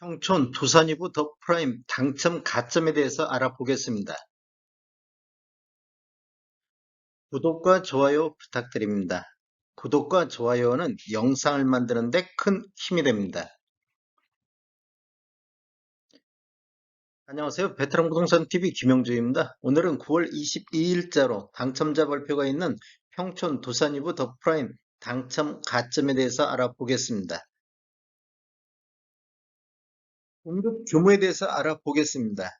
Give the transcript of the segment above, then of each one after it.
평촌 두산이부 더 프라임 당첨 가점에 대해서 알아보겠습니다. 구독과 좋아요 부탁드립니다. 구독과 좋아요는 영상을 만드는데 큰 힘이 됩니다. 안녕하세요. 베테랑 부동산 TV 김영주입니다. 오늘은 9월 22일자로 당첨자 발표가 있는 평촌 두산이부 더 프라임 당첨 가점에 대해서 알아보겠습니다. 공급 규모에 대해서 알아보겠습니다.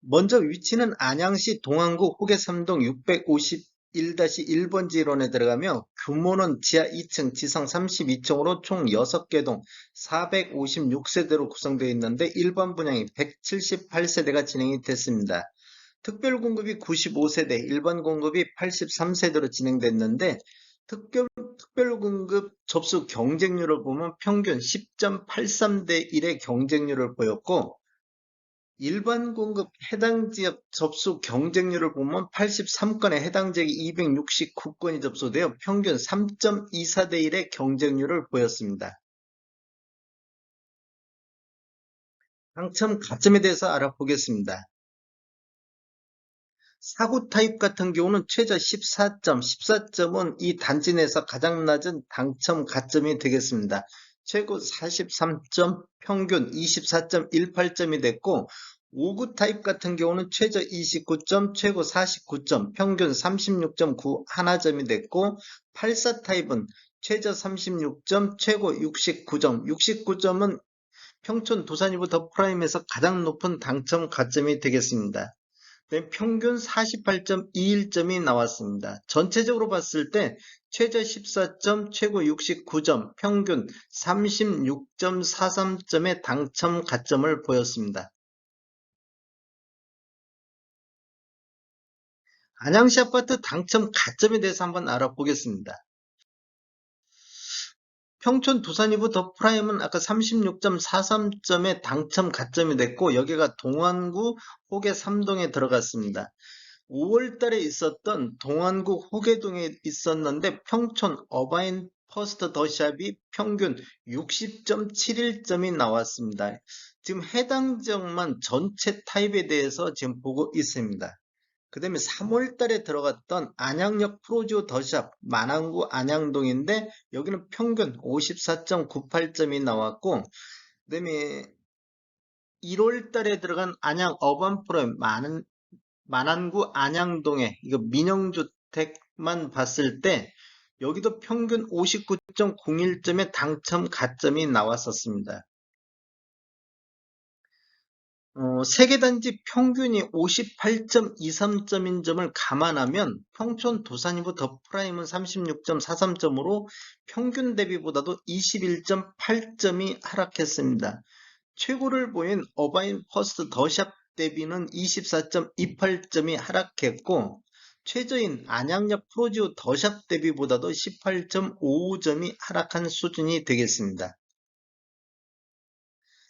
먼저 위치는 안양시 동안구 호계삼동 651-1번지1론에 들어가며 규모는 지하 2층, 지상 32층으로 총 6개 동 456세대로 구성되어 있는데 일반 분양이 178세대가 진행이 됐습니다. 특별 공급이 95세대, 일반 공급이 83세대로 진행됐는데 특별, 특별 공급 접수 경쟁률을 보면 평균 10.83 대 1의 경쟁률을 보였고 일반 공급 해당 지역 접수 경쟁률을 보면 83건에 해당 지역이 269건이 접수되어 평균 3.24 대 1의 경쟁률을 보였습니다. 당첨 가점에 대해서 알아보겠습니다. 사구 타입 같은 경우는 최저 14점, 14점은 이 단지 내에서 가장 낮은 당첨 가점이 되겠습니다. 최고 43점, 평균 24.18점이 됐고 5구 타입 같은 경우는 최저 29점, 최고 49점, 평균 36.91점이 됐고 84 타입은 최저 36점, 최고 69점, 69점은 평촌 도산이부 더 프라임에서 가장 높은 당첨 가점이 되겠습니다. 네, 평균 48.21점이 나왔습니다. 전체적으로 봤을 때 최저 14점, 최고 69점, 평균 36.43점의 당첨 가점을 보였습니다. 안양시 아파트 당첨 가점에 대해서 한번 알아보겠습니다. 평촌 두산이부 더 프라임은 아까 36.43점의 당첨 가점이 됐고 여기가 동안구 호계 3동에 들어갔습니다. 5월 달에 있었던 동안구 호계동에 있었는데 평촌 어바인 퍼스트 더샵이 평균 60.71점이 나왔습니다. 지금 해당 지역만 전체 타입에 대해서 지금 보고 있습니다. 그 다음에 3월 달에 들어갔던 안양역 프로지오 더샵 만안구 안양동인데 여기는 평균 54.98점이 나왔고 그 다음에 1월 달에 들어간 안양 어반 프로임 만, 만안구 안양동에 이거 민영주택만 봤을 때 여기도 평균 59.01점의 당첨 가점이 나왔었습니다. 어, 세계단지 평균이 58.23점인 점을 감안하면 평촌 도산이부 더 프라임은 36.43점으로 평균 대비보다도 21.8점이 하락했습니다. 최고를 보인 어바인 퍼스트 더샵 대비는 24.28점이 하락했고 최저인 안양역 프로지오 더샵 대비보다도 18.55점이 하락한 수준이 되겠습니다.